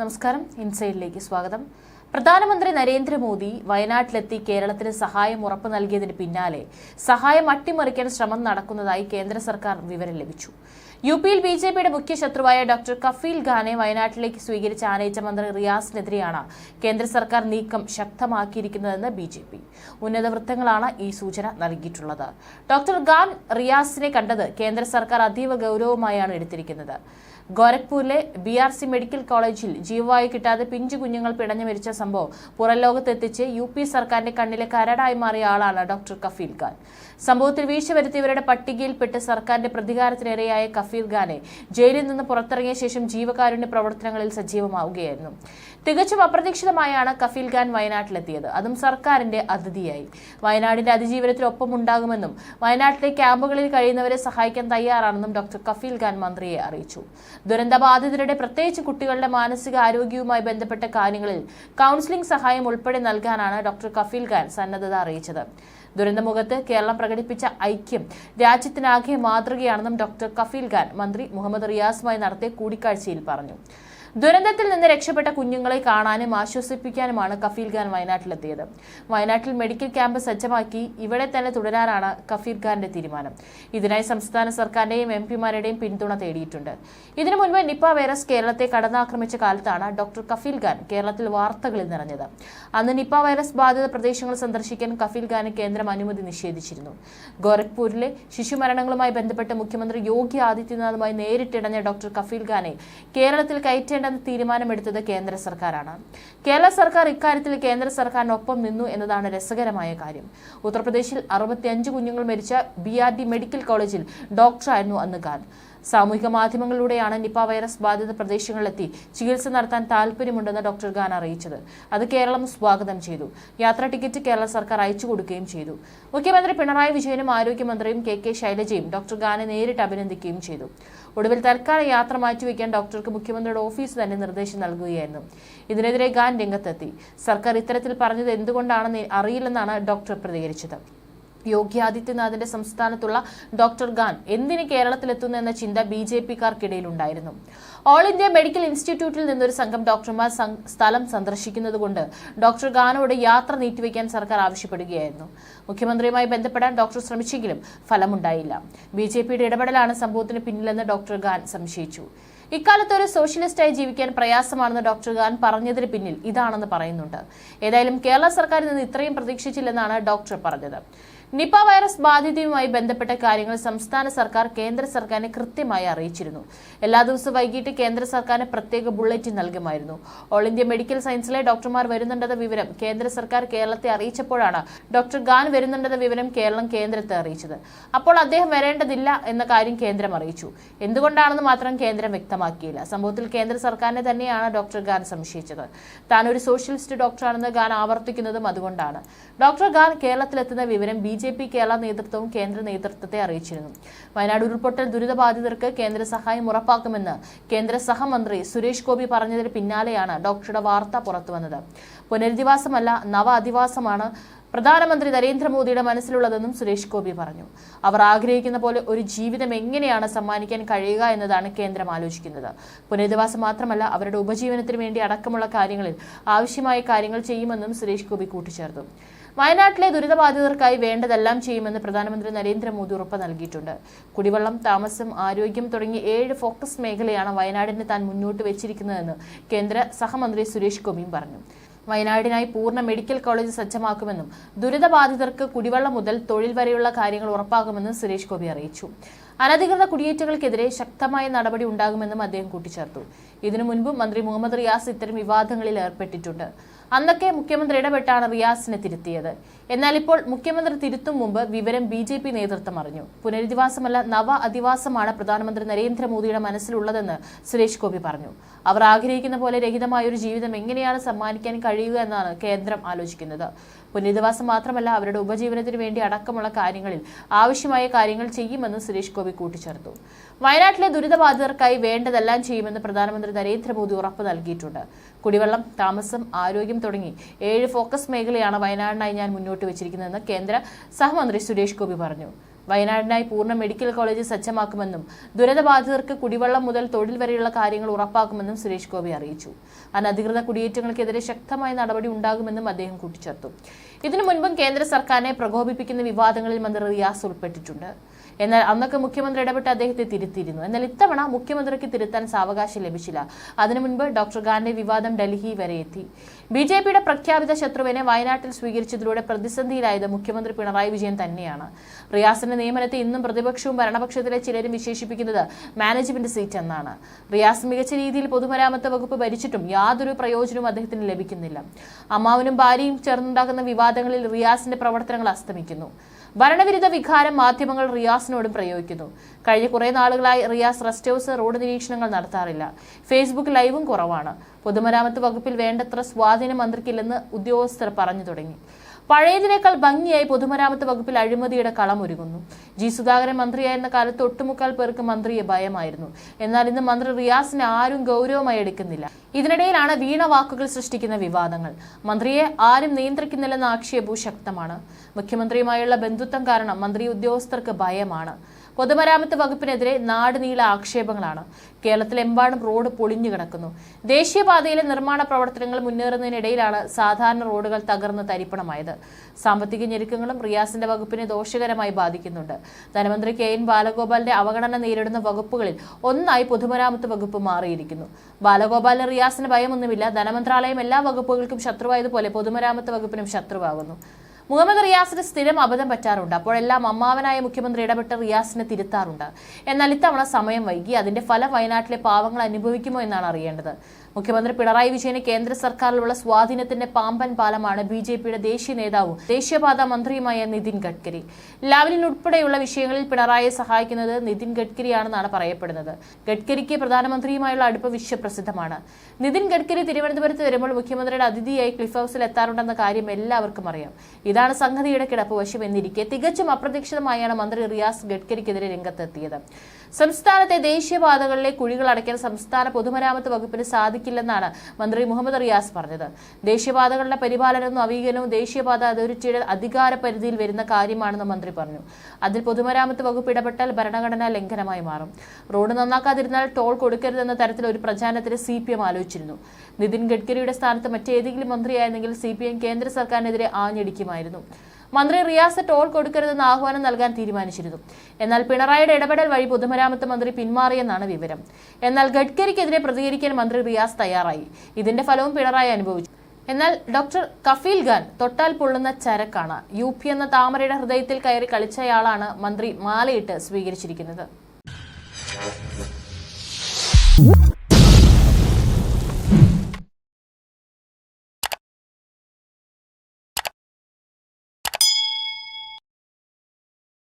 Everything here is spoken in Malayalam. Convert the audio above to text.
നമസ്കാരം. ഇൻസൈഡിലേക്ക് സ്വാഗതം. പ്രധാനമന്ത്രി നരേന്ദ്രമോദി വയനാട്ടിലെത്തി കേരളത്തിന് സഹായം ഉറപ്പു നൽകിയതിന് പിന്നാലെ സഹായം അട്ടിമറിക്കാൻ ശ്രമം നടക്കുന്നതായി കേന്ദ്ര സർക്കാർ വിവരം ലഭിച്ചു. യു പിയിൽ ബി ജെ പിയുടെ മുഖ്യ ശത്രുവായ ഡോക്ടർ കഫീൽ ഖാനെ വയനാട്ടിലേക്ക് സ്വീകരിച്ച് ആനയിച്ച മന്ത്രി റിയാസിനെതിരെയാണ് കേന്ദ്ര സർക്കാർ നീക്കം ശക്തമാക്കിയിരിക്കുന്നതെന്ന് ബി ജെ പി ഉന്നത വൃത്തങ്ങളാണ് ഈ സൂചന നൽകിയിട്ടുള്ളത്. ഡോക്ടർ ഖാൻ റിയാസിനെ കണ്ടത് കേന്ദ്ര സർക്കാർ അതീവ ഗൗരവമായാണ് എടുത്തിരിക്കുന്നത്. ഗോരഖ്പൂരിലെ ബി ആർ സി മെഡിക്കൽ കോളേജിൽ ജീവവായു കിട്ടാതെ പിഞ്ചു കുഞ്ഞുങ്ങൾ പിടഞ്ഞു മരിച്ച സംഭവം പുറംലോകത്തെത്തിച്ച് യു പി സർക്കാരിന്റെ കണ്ണിലെ കരടായി മാറിയ ആളാണ് ഡോക്ടർ കഫീൽ ഖാൻ. സംഭവത്തിൽ വീഴ്ച വരുത്തിയവരുടെ പട്ടികയിൽപ്പെട്ട് സർക്കാരിന്റെ പ്രതികാരത്തിനിരയായ കഫീൽ ഖാനെ ജയിലിൽ നിന്ന് പുറത്തിറങ്ങിയ ശേഷം ജീവകാരുണ്യ പ്രവർത്തനങ്ങളിൽ സജീവമാവുകയായിരുന്നു. തികച്ചും അപ്രതീക്ഷിതമായാണ് കഫീൽ ഖാൻ വയനാട്ടിലെത്തിയത്. അതും സർക്കാരിന്റെ അതിഥിയായി. വയനാടിന്റെ അതിജീവനത്തിൽ ഒപ്പമുണ്ടാകുമെന്നും വയനാട്ടിലെ ക്യാമ്പുകളിൽ കഴിയുന്നവരെ സഹായിക്കാൻ തയ്യാറാണെന്നും ഡോക്ടർ കഫീൽ ഖാൻ മന്ത്രിയെ അറിയിച്ചു. ദുരന്തബാധിതരുടെ പ്രത്യേകിച്ച് കുട്ടികളുടെ മാനസിക ആരോഗ്യവുമായി ബന്ധപ്പെട്ട കാര്യങ്ങളിൽ കൗൺസിലിംഗ് സഹായം ഉൾപ്പെടെ നൽകാനാണ് ഡോക്ടർ കഫീൽ ഖാൻ സന്നദ്ധത അറിയിച്ചത്. ദുരന്തമുഖത്ത് കേരളം പ്രകടിപ്പിച്ച ഐക്യം രാജ്യത്തിനാകെ മാതൃകയാണെന്നും ഡോക്ടർ കഫീൽ ഖാൻ മന്ത്രി മുഹമ്മദ് റിയാസുമായി നടത്തിയ കൂടിക്കാഴ്ചയിൽ പറഞ്ഞു. ദുരന്തത്തിൽ നിന്ന് രക്ഷപ്പെട്ട കുഞ്ഞുങ്ങളെ കാണാനും ആശ്വസിപ്പിക്കാനുമാണ് കഫീൽ ഖാൻ വയനാട്ടിലെത്തിയത്. വയനാട്ടിൽ മെഡിക്കൽ ക്യാമ്പ് സജ്ജമാക്കി ഇവിടെ തന്നെ തുടരാനാണ് കഫീൽ ഖാന്റെ തീരുമാനം. ഇതിനായി സംസ്ഥാന സർക്കാരിന്റെയും എം പിമാരുടെയും പിന്തുണ തേടിയിട്ടുണ്ട്. ഇതിനു മുൻപ് നിപ്പ വൈറസ് കേരളത്തെ കടന്നാക്രമിച്ച കാലത്താണ് ഡോക്ടർ കഫീൽ ഖാൻ കേരളത്തിൽ വാർത്തകളിൽ നിറഞ്ഞത്. അന്ന് നിപ്പ വൈറസ് ബാധിത പ്രദേശങ്ങൾ സന്ദർശിക്കാൻ കഫീൽ ഖാന് കേന്ദ്രം അനുമതി നിഷേധിച്ചിരുന്നു. ഗോരഖ്പൂരിലെ ശിശുമരണങ്ങളുമായി ബന്ധപ്പെട്ട് മുഖ്യമന്ത്രി യോഗി ആദിത്യനാഥുമായി നേരിട്ടിടഞ്ഞ ഡോക്ടർ കഫീൽ ഖാനെ കേരളത്തിൽ കയറ്റേണ്ടെന്ന് തീരുമാനമെടുത്തത് കേന്ദ്ര സർക്കാരാണ്. കേരള സർക്കാർ ഇക്കാര്യത്തിൽ കേന്ദ്ര സർക്കാരിനൊപ്പം നിന്നു എന്നതാണ് രസകരമായ കാര്യം. ഉത്തർപ്രദേശിൽ അറുപത്തിയഞ്ച് കുഞ്ഞുങ്ങൾ മരിച്ച ബി മെഡിക്കൽ കോളേജിൽ ഡോക്ടറായിരുന്നു അന്ന് ഖാൻ സാമൂഹിക മാധ്യമങ്ങളിലൂടെയാണ് നിപ വൈറസ് ബാധിത പ്രദേശങ്ങളിലെത്തി ചികിത്സ നടത്താൻ താല്പര്യമുണ്ടെന്ന് ഡോക്ടർ ഖാൻ അറിയിച്ചത്. അത് കേരളം സ്വാഗതം ചെയ്തു. യാത്രാ ടിക്കറ്റ് കേരള സർക്കാർ അയച്ചു കൊടുക്കുകയും ചെയ്തു. മുഖ്യമന്ത്രി പിണറായി വിജയനും ആരോഗ്യമന്ത്രിയും കെ കെ ശൈലജയും ഡോക്ടർ ഖാനെ നേരിട്ട് അഭിനന്ദിക്കുകയും ചെയ്തു. ഒടുവിൽ തൽക്കാല യാത്ര മാറ്റിവെക്കാൻ ഡോക്ടർക്ക് മുഖ്യമന്ത്രിയുടെ ഓഫീസ് തന്നെ നിർദ്ദേശം നൽകുകയായിരുന്നു. ഇതിനെതിരെ ഖാൻ രംഗത്തെത്തി. സർക്കാർ ഇത്തരത്തിൽ പറഞ്ഞത് എന്തുകൊണ്ടാണെന്ന് അറിയില്ലെന്നാണ് ഡോക്ടർ പ്രതികരിച്ചത്. യോഗി ആദിത്യനാഥിന്റെ സംസ്ഥാനത്തുള്ള ഡോക്ടർ ഖാൻ എന്തിന് കേരളത്തിലെത്തുന്നു എന്ന ചിന്ത ബി ജെ പിക്കാർക്കിടയിലുണ്ടായിരുന്നു. ഓൾ ഇന്ത്യ മെഡിക്കൽ ഇൻസ്റ്റിറ്റ്യൂട്ടിൽ നിന്നൊരു സംഘം ഡോക്ടർമാർ സ്ഥലം സന്ദർശിക്കുന്നതുകൊണ്ട് ഡോക്ടർ ഖാനോട് യാത്ര നീട്ടിവെക്കാൻ സർക്കാർ ആവശ്യപ്പെടുകയായിരുന്നു. മുഖ്യമന്ത്രിയുമായി ബന്ധപ്പെടാൻ ഡോക്ടർ ശ്രമിച്ചെങ്കിലും ഫലമുണ്ടായില്ല. ബി ജെ പിയുടെ ഇടപെടലാണ് സംഭവത്തിന് പിന്നിലെന്ന് ഡോക്ടർ ഖാൻ സംശയിച്ചു. ഇക്കാലത്ത് ഒരു സോഷ്യലിസ്റ്റായി ജീവിക്കാൻ പ്രയാസമാണെന്ന് ഡോക്ടർ ഖാൻ പറഞ്ഞതിന് പിന്നിൽ ഇതാണെന്ന് പറയുന്നുണ്ട്. ഏതായാലും കേരള സർക്കാരിൽ നിന്ന് ഇത്രയും പ്രതീക്ഷിച്ചില്ലെന്നാണ് ഡോക്ടർ പറഞ്ഞത്. നിപ വൈറസ് ബാധിതയുമായി ബന്ധപ്പെട്ട കാര്യങ്ങൾ സംസ്ഥാന സർക്കാർ കേന്ദ്ര സർക്കാരിനെ കൃത്യമായി അറിയിച്ചിരുന്നു. എല്ലാ ദിവസവും വൈകിട്ട് കേന്ദ്ര സർക്കാരിന് പ്രത്യേക ബുള്ളറ്റിൻ നൽകുമായിരുന്നു. ഓൾ ഇന്ത്യ മെഡിക്കൽ സയൻസിലെ ഡോക്ടർമാർ വരുന്നുണ്ടെന്ന വിവരം കേന്ദ്ര സർക്കാർ കേരളത്തെ അറിയിച്ചപ്പോഴാണ് ഡോക്ടർ ഗാൻ വരുന്നുണ്ടെന്ന വിവരം കേരളം കേന്ദ്രത്തെ അറിയിച്ചത്. അപ്പോൾ അദ്ദേഹം വരേണ്ടതില്ല എന്ന കാര്യം കേന്ദ്രം അറിയിച്ചു. എന്തുകൊണ്ടാണെന്ന് മാത്രം കേന്ദ്രം വ്യക്തമാക്കിയില്ല. സംഭവത്തിൽ കേന്ദ്ര സർക്കാരിനെ തന്നെയാണ് ഡോക്ടർ ഗാൻ സംശയിച്ചത്. താൻ ഒരു സോഷ്യലിസ്റ്റ് ഡോക്ടറാണെന്ന് ഖാൻ ആവർത്തിക്കുന്നതും അതുകൊണ്ടാണ്. ഡോക്ടർ ഖാൻ കേരളത്തിലെത്തുന്ന വിവരം ബി ജെ പി കേരള നേതൃത്വവും കേന്ദ്ര നേതൃത്വത്തെ അറിയിച്ചിരുന്നു. വയനാട് ഉരുൾപൊട്ടൽ ദുരിതബാധിതർക്ക് കേന്ദ്ര സഹായം ഉറപ്പാക്കുമെന്ന് കേന്ദ്ര സഹമന്ത്രി സുരേഷ് ഗോപി പറഞ്ഞതിന് പിന്നാലെയാണ് ഡോക്ടറുടെ വാർത്ത പുറത്തുവന്നത്. പുനരധിവാസമല്ല നവ അധിവാസമാണ് പ്രധാനമന്ത്രി നരേന്ദ്രമോദിയുടെ മനസ്സിലുള്ളതെന്നും സുരേഷ് ഗോപി പറഞ്ഞു. അവർ ആഗ്രഹിക്കുന്ന പോലെ ഒരു ജീവിതം എങ്ങനെയാണ് സമ്മാനിക്കാൻ കഴിയുക എന്നതാണ് കേന്ദ്രം ആലോചിക്കുന്നത്. പുനരധിവാസം മാത്രമല്ല അവരുടെ ഉപജീവനത്തിന് വേണ്ടി അടക്കമുള്ള കാര്യങ്ങളിൽ ആവശ്യമായ കാര്യങ്ങൾ ചെയ്യുമെന്നും സുരേഷ് ഗോപി കൂട്ടിച്ചേർത്തു. വയനാട്ടിലെ ദുരിതബാധിതർക്കായി വേണ്ടതെല്ലാം ചെയ്യുമെന്ന് പ്രധാനമന്ത്രി നരേന്ദ്രമോദി ഉറപ്പ് നൽകിയിട്ടുണ്ട്. കുടിവെള്ളം താമസം ആരോഗ്യം തുടങ്ങി ഏഴ് ഫോക്കസ് മേഖലയാണ് വയനാടിന് താൻ മുന്നോട്ട് വെച്ചിരിക്കുന്നതെന്ന് കേന്ദ്ര സഹമന്ത്രി സുരേഷ് ഗോപിയും പറഞ്ഞു. വയനാടിനായി പൂർണ മെഡിക്കൽ കോളേജ് സജ്ജമാക്കുമെന്നും ദുരിതബാധിതർക്ക് കുടിവെള്ളം മുതൽ തൊഴിൽ വരെയുള്ള കാര്യങ്ങൾ ഉറപ്പാക്കുമെന്നും സുരേഷ് ഗോപി അറിയിച്ചു. അനധികൃത കുടിയേറ്റങ്ങൾക്കെതിരെ ശക്തമായ നടപടി ഉണ്ടാകുമെന്നും അദ്ദേഹം കൂട്ടിച്ചേർത്തു. ഇതിനു മുൻപും മന്ത്രി മുഹമ്മദ് റിയാസ് ഇത്തരം വിവാദങ്ങളിൽ ഏർപ്പെട്ടിട്ടുണ്ട്. അന്നൊക്കെ മുഖ്യമന്ത്രി ഇടപെട്ടാണ് റിയാസിനെ തിരുത്തിയത്. എന്നാൽ ഇപ്പോൾ മുഖ്യമന്ത്രി തിരുത്തും മുമ്പ് വിവരം ബി ജെ പി നേതൃത്വം അറിഞ്ഞു. പുനരധിവാസമല്ല നവ അധിവാസമാണ് പ്രധാനമന്ത്രി നരേന്ദ്രമോദിയുടെ മനസ്സിലുള്ളതെന്ന് സുരേഷ് ഗോപി പറഞ്ഞു. അവർ ആഗ്രഹിക്കുന്ന പോലെ രഹിതമായ ഒരു ജീവിതം എങ്ങനെയാണ് സമ്മാനിക്കാൻ കഴിയുക എന്നാണ് കേന്ദ്രം ആലോചിക്കുന്നത്. പുനരധിവാസം മാത്രമല്ല അവരുടെ ഉപജീവനത്തിന് വേണ്ടി അടക്കമുള്ള കാര്യങ്ങളിൽ ആവശ്യമായ കാര്യങ്ങൾ ചെയ്യുമെന്ന് സുരേഷ് ഗോപി കൂട്ടിച്ചേർത്തു. വയനാട്ടിലെ ദുരിതബാധിതർക്കായി വേണ്ടതെല്ലാം ചെയ്യുമെന്ന് പ്രധാനമന്ത്രി നരേന്ദ്രമോദി ഉറപ്പ് നൽകിയിട്ടുണ്ട്. കുടിവെള്ളം താമസം ആരോഗ്യം തുടങ്ങി ഏഴ് ഫോക്കസ് മേഖലയാണ് വയനാടിനായി ഞാൻ മുന്നോട്ട് വെച്ചിരിക്കുന്നതെന്ന് കേന്ദ്ര സഹമന്ത്രി സുരേഷ് ഗോപി പറഞ്ഞു. വയനാടിനായി പൂർണ മെഡിക്കൽ കോളേജ് സജ്ജമാക്കുമെന്നും ദുരന്തബാധിതർക്ക് കുടിവെള്ളം മുതൽ തൊഴിൽ വരെയുള്ള കാര്യങ്ങൾ ഉറപ്പാക്കുമെന്നും സുരേഷ് ഗോപി അറിയിച്ചു. അനധികൃത കുടിയേറ്റങ്ങൾക്കെതിരെ ശക്തമായ നടപടി ഉണ്ടാകുമെന്നും അദ്ദേഹം കൂട്ടിച്ചേർത്തു. ഇതിനു മുൻപും കേന്ദ്ര സർക്കാരിനെ പ്രകോപിപ്പിക്കുന്ന വിവാദങ്ങളിൽ മന്ത്രി റിയാസ് ഉൾപ്പെട്ടിട്ടുണ്ട്. എന്നാൽ അന്നൊക്കെ മുഖ്യമന്ത്രി ഇടപെട്ട് അദ്ദേഹത്തെ തിരുത്തിയിരുന്നു. എന്നാൽ ഇത്തവണ മുഖ്യമന്ത്രിക്ക് തിരുത്താൻ സാവകാശം ലഭിച്ചില്ല. അതിനു മുൻപ് ഡോക്ടർ ഖാന്റെ വിവാദം ഡൽഹി വരെ എത്തി. ബി ജെ പിയുടെ പ്രഖ്യാപിത ശത്രുവിനെ വയനാട്ടിൽ സ്വീകരിച്ചതിലൂടെ പ്രതിസന്ധിയിലായത് മുഖ്യമന്ത്രി പിണറായി വിജയൻ തന്നെയാണ്. റിയാസിന്റെ നിയമനത്തെ ഇന്നും പ്രതിപക്ഷവും ഭരണപക്ഷത്തിലെ ചിലരും വിശേഷിപ്പിക്കുന്നത് മാനേജ്മെന്റ് സീറ്റ് എന്നാണ്. റിയാസ് മികച്ച രീതിയിൽ പൊതുമരാമത്ത് വകുപ്പ് ഭരിച്ചിട്ടും യാതൊരു പ്രയോജനവും അദ്ദേഹത്തിന് ലഭിക്കുന്നില്ല. അമ്മാവനും ഭാര്യയും ചേർന്നുണ്ടാക്കുന്ന വിവാദങ്ങളിൽ റിയാസിന്റെ പ്രവർത്തനങ്ങൾ അസ്തമിക്കുന്നു. ഭരണവിരുദ്ധ വികാരം മാധ്യമങ്ങൾ റിയാസിനോടും പ്രയോഗിക്കുന്നു. കഴിഞ്ഞ കുറെ നാളുകളായി റിയാസ് റെസ്റ്റ് ഹൗസ് റോഡ് നിരീക്ഷണങ്ങൾ നടത്താറില്ല. ഫേസ്ബുക്ക് ലൈവും കുറവാണ്. പൊതുമരാമത്ത് വകുപ്പിൽ വേണ്ടത്ര സ്വാധീനം മന്ത്രിക്കില്ലെന്ന് ഉദ്യോഗസ്ഥർ പറഞ്ഞു തുടങ്ങി. പഴയതിനേക്കാൾ ഭംഗിയായി പൊതുമരാമത്ത് വകുപ്പിൽ അഴിമതിയുടെ കളമൊരുങ്ങുന്നു ജി സുധാകരൻ മന്ത്രിയായിരുന്ന കാലത്ത് ഒട്ടുമുക്കാൽ പേർക്ക് മന്ത്രിയെ ഭയമായിരുന്നു. എന്നാൽ ഇന്ന് മന്ത്രി റിയാസിനെ ആരും ഗൗരവമായി എടുക്കുന്നില്ല. ഇതിനിടയിലാണ് വീണ വാക്കുകൾ സൃഷ്ടിക്കുന്ന വിവാദങ്ങൾ. മന്ത്രിയെ ആരും നിയന്ത്രിക്കുന്നില്ലെന്ന ആക്ഷേപവും ശക്തമാണ്. മുഖ്യമന്ത്രിയുമായുള്ള ബന്ധുത്വം കാരണം മന്ത്രി ഉദ്യോഗസ്ഥർക്ക് ഭയമാണ്. പൊതുമരാമത്ത് വകുപ്പിനെതിരെ നാടുനീള ആക്ഷേപങ്ങളാണ്. കേരളത്തിലെമ്പാടും റോഡ് പൊളിഞ്ഞു കിടക്കുന്നു. ദേശീയപാതയിലെ നിർമ്മാണ പ്രവർത്തനങ്ങൾ മുന്നേറുന്നതിനിടയിലാണ് സാധാരണ റോഡുകൾ തകർന്ന് തരിപ്പണമായത്. സാമ്പത്തിക ഞെരുക്കങ്ങളും റിയാസിന്റെ വകുപ്പിനെ ദോഷകരമായി ബാധിക്കുന്നുണ്ട്. ധനമന്ത്രി കെ എൻ ബാലഗോപാലിന്റെ അവഗണന നേരിടുന്ന വകുപ്പുകളിൽ ഒന്നായി പൊതുമരാമത്ത് വകുപ്പ് മാറിയിരിക്കുന്നു. ബാലഗോപാലിന് റിയാസിന് ഭയമൊന്നുമില്ല. ധനമന്ത്രാലയം എല്ലാ വകുപ്പുകൾക്കും ശത്രുവായതുപോലെ പൊതുമരാമത്ത് വകുപ്പിനും ശത്രുവാകുന്നു. മുഹമ്മദ് റിയാസിന് സ്ഥിരം അബദ്ധം പറ്റാറുണ്ട്. അപ്പോഴെല്ലാം അമ്മാവനായ മുഖ്യമന്ത്രി ഇടപെട്ട് റിയാസിനെ തിരുത്താറുണ്ട്. എന്നാൽ ഇത്തവണ സമയം വൈകി. അതിന്റെ ഫലം വയനാട്ടിലെ പാവങ്ങൾ അനുഭവിക്കുമോ എന്നാണ് അറിയേണ്ടത്. മുഖ്യമന്ത്രി പിണറായി വിജയന് കേന്ദ്ര സർക്കാരിലുള്ള സ്വാധീനത്തിന്റെ പാമ്പൻ പാലമാണ് ബി ജെ പിയുടെ ദേശീയ നേതാവും ദേശീയപാത മന്ത്രിയുമായ നിതിൻ ഗഡ്കരി. ലാവലിൻ ഉൾപ്പെടെയുള്ള വിഷയങ്ങളിൽ പിണറായിയെ സഹായിക്കുന്നത് നിതിൻ ഗഡ്കരിയാണെന്നാണ് പറയപ്പെടുന്നത്. ഗഡ്കരിക്ക് പ്രധാനമന്ത്രിയുമായുള്ള അടുപ്പ് വിശ്വപ്രസിദ്ധമാണ്. നിതിൻ ഗഡ്കരി തിരുവനന്തപുരത്ത് വരുമ്പോൾ മുഖ്യമന്ത്രിയുടെ അതിഥിയായി ക്ലിഫ് ഹൗസിൽ എത്താറുണ്ടെന്ന കാര്യം എല്ലാവർക്കും അറിയാം. ഇതാണ് സംഗതിയുടെ കിടപ്പ് വശം എന്നിരിക്കെ തികച്ചും അപ്രതീക്ഷിതമായാണ് മന്ത്രി റിയാസ് ഗഡ്കരിക്കെതിരെ രംഗത്തെത്തിയത്. സംസ്ഥാനത്തെ ദേശീയപാതകളിലെ കുഴികൾ അടയ്ക്കാൻ സംസ്ഥാന പൊതുമരാമത്ത് വകുപ്പിന് സാധിക്കില്ലെന്നാണ് മന്ത്രി മുഹമ്മദ് റിയാസ് പറഞ്ഞത്. ദേശീയപാതകളുടെ പരിപാലനവും നവീകരണവും ദേശീയപാത അതോറിറ്റിയുടെ അധികാര പരിധിയിൽ വരുന്ന കാര്യമാണെന്ന് മന്ത്രി പറഞ്ഞു. അതിൽ പൊതുമരാമത്ത് വകുപ്പ് ഇടപെട്ടാൽ ഭരണഘടനാ ലംഘനമായി മാറും. റോഡ് നന്നാക്കാതിരുന്നാൽ ടോൾ കൊടുക്കരുതെന്ന തരത്തിൽ ഒരു പ്രചാരണത്തിന് സി പി എം ആലോചിച്ചിരുന്നു. നിതിൻ ഗഡ്കരിയുടെ സ്ഥാനത്ത് മറ്റേതെങ്കിലും മന്ത്രിയായിരുന്നെങ്കിൽ സി പി എം കേന്ദ്ര സർക്കാരിനെതിരെ ആഞ്ഞടിക്കുമായിരുന്നു. മന്ത്രി റിയാസ് ടോൾ കൊടുക്കരുതെന്ന് ആഹ്വാനം നൽകാൻ തീരുമാനിച്ചിരുന്നു. എന്നാൽ പിണറായിയുടെ ഇടപെടൽ വഴി പൊതുമരാമത്ത് മന്ത്രി പിന്മാറിയെന്നാണ് വിവരം. എന്നാൽ ഗഡ്കരിക്കെതിരെ പ്രതികരിക്കാൻ മന്ത്രി റിയാസ് തയ്യാറായി. ഇതിന്റെ ഫലവും പിണറായി അനുഭവിച്ചു. എന്നാൽ ഡോക്ടർ കഫീൽ ഖാൻ തൊട്ടാൽ പൊള്ളുന്ന ചരക്കാണ്. യു പി എന്ന താമരയുടെ ഹൃദയത്തിൽ കയറി കളിച്ചയാളാണ് മന്ത്രി മാലയിട്ട് സ്വീകരിച്ചിരിക്കുന്നത്.